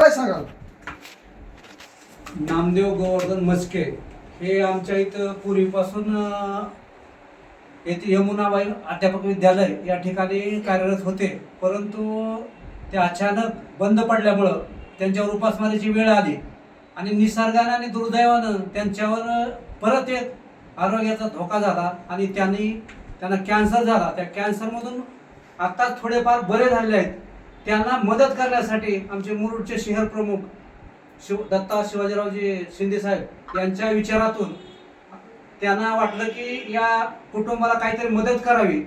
काय सांगाल? नामदेव गोवर्धन मस्के हे आमच्या इथं पूर्वीपासून अं, येथे यमुनाबाई अध्यापक विद्यालय या ठिकाणी कार्यरत होते. परंतु ते अचानक बंद पडल्यामुळं त्यांच्यावर उपासमारीची वेळ आली आणि निसर्गानं आणि दुर्दैवानं त्यांच्यावर परत एक आरोग्याचा धोका झाला आणि त्यांनी त्यांना कॅन्सर झाला. त्या कॅन्सरमधून आत्ताच थोडेफार बरे झाले आहेत. त्यांना मदत करण्यासाठी आमचे मुरुडचे शहर प्रमुख शिव दत्ता शिवाजीरावजी शिंदे साहेब यांच्या विचारातून त्यांना वाटलं की या कुटुंबाला काहीतरी मदत करावी.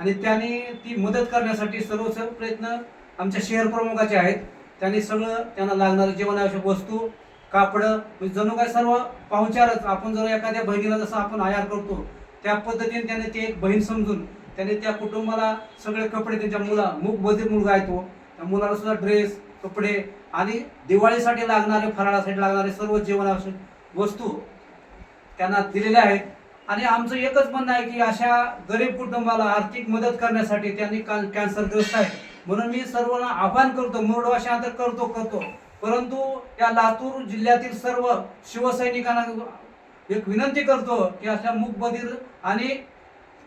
आणि त्यांनी ती मदत करण्यासाठी सर्व प्रयत्न आमच्या शहर प्रमुखाचे आहेत. त्यांनी सगळं त्यांना लागणारं जीवनावश्यक वस्तू कापडं म्हणजे जणू काय सर्व पाहुणचारच आपण जर एखाद्या बहिणीला जसं आपण आयार करतो त्या पद्धतीने त्याने ती एक बहीण समजून त्याने त्या कुटुंबाला सगळे कपडे त्यांच्या मुला मूक बधीर मुलगा आहे तो. त्या मुलाला सुद्धा ड्रेस कपडे आणि दिवाळीसाठी लागणारे फराळासाठी लागणारे सर्व जीवनावश्यक वस्तू त्यांना दिलेल्या आहेत. आणि आमचं एकच म्हणणं आहे की अशा गरीब कुटुंबाला आर्थिक मदत करण्यासाठी त्यांनी का- कॅन्सरग्रस्त आहे म्हणून मी सर्वांना आव्हान करतो मुरडवाशा तर करतो करतो. परंतु या लातूर जिल्ह्यातील सर्व शिवसैनिकांना एक विनंती करतो की अशा मूकबधीर आणि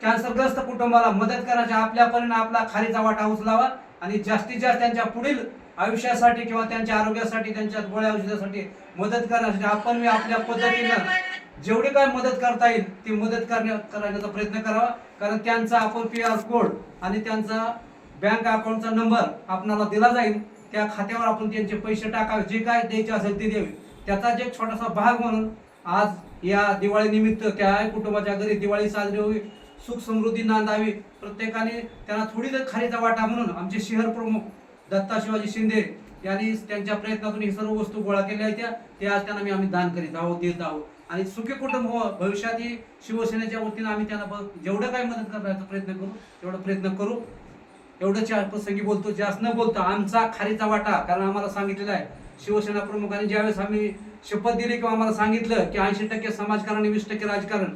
कॅन्सरग्रस्त कुटुंबाला मदत करायची आपल्या परीने आपला खारीचा वाटा उचलावा आणि जास्तीत जास्त त्यांच्या पुढील आयुष्यासाठी किंवा त्यांच्या आरोग्यासाठी त्यांच्या गोळ्या औषधासाठी मदत करण्यासाठी आपण मी आपल्या पद्धतीनं जेवढी काय मदत करता येईल ती मदत करण्या करण्याचा प्रयत्न करावा. कारण त्यांचा आपण पी आर कोड आणि त्यांचा बँक अकाउंटचा नंबर आपणाला दिला जाईल. त्या खात्यावर आपण त्यांचे पैसे टाकावे जे काय द्यायचे असेल ते द्यावे. त्याचाच एक छोटासा भाग म्हणून आज या दिवाळीनिमित्त त्या कुटुंबाच्या घरी दिवाळी साजरी होईल. सुख समृद्धी नांदावी प्रत्येकाने त्यांना थोडी तर खारीचा वाटा म्हणून आमचे शहर प्रमुख दत्ता शिवाजी शिंदे यांनी त्यांच्या प्रयत्नातून ही सर्व वस्तू गोळा केल्या आहेत त्या ते आज त्यांना मी आम्ही दान करीत आहोत देत आहोत. आणि सुखी कुटुंब हो भविष्यात ही शिवसेनेच्या वतीनं आम्ही त्यांना जेवढं काही मदत करण्याचा प्रयत्न करू तेवढा प्रयत्न करू. एवढं चार प्रसंगी बोलतो जास्त न बोलतो आमचा खारीचा वाटा कारण आम्हाला सांगितलेला आहे शिवसेना प्रमुखांनी ज्यावेळेस आम्ही शपथ दिली किंवा आम्हाला सांगितलं की ऐंशी टक्के समाजकारण वीस टक्के राजकारण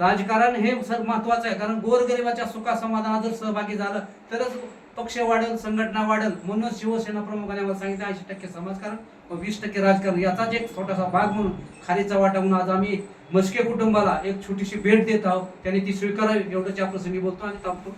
राजकारण हे सर महत्वाचं आहे. कारण गोरगरिबाच्या सुखा समाधानात जर सहभागी झालं तरच पक्ष वाढेल संघटना वाढेल म्हणून शिवसेना प्रमुखाने आम्हाला सांगितलं ऐंशी टक्के समाजकारण व वीस टक्के राजकारण. याचाच एक छोटासा भाग म्हणून खारीचा वाटा म्हणून आज आम्ही मस्के कुटुंबाला एक छोटीशी भेट देत आहोत. त्यांनी ती स्वीकारावी एवढंच या प्रसंगी बोलतो आणि थांबतो.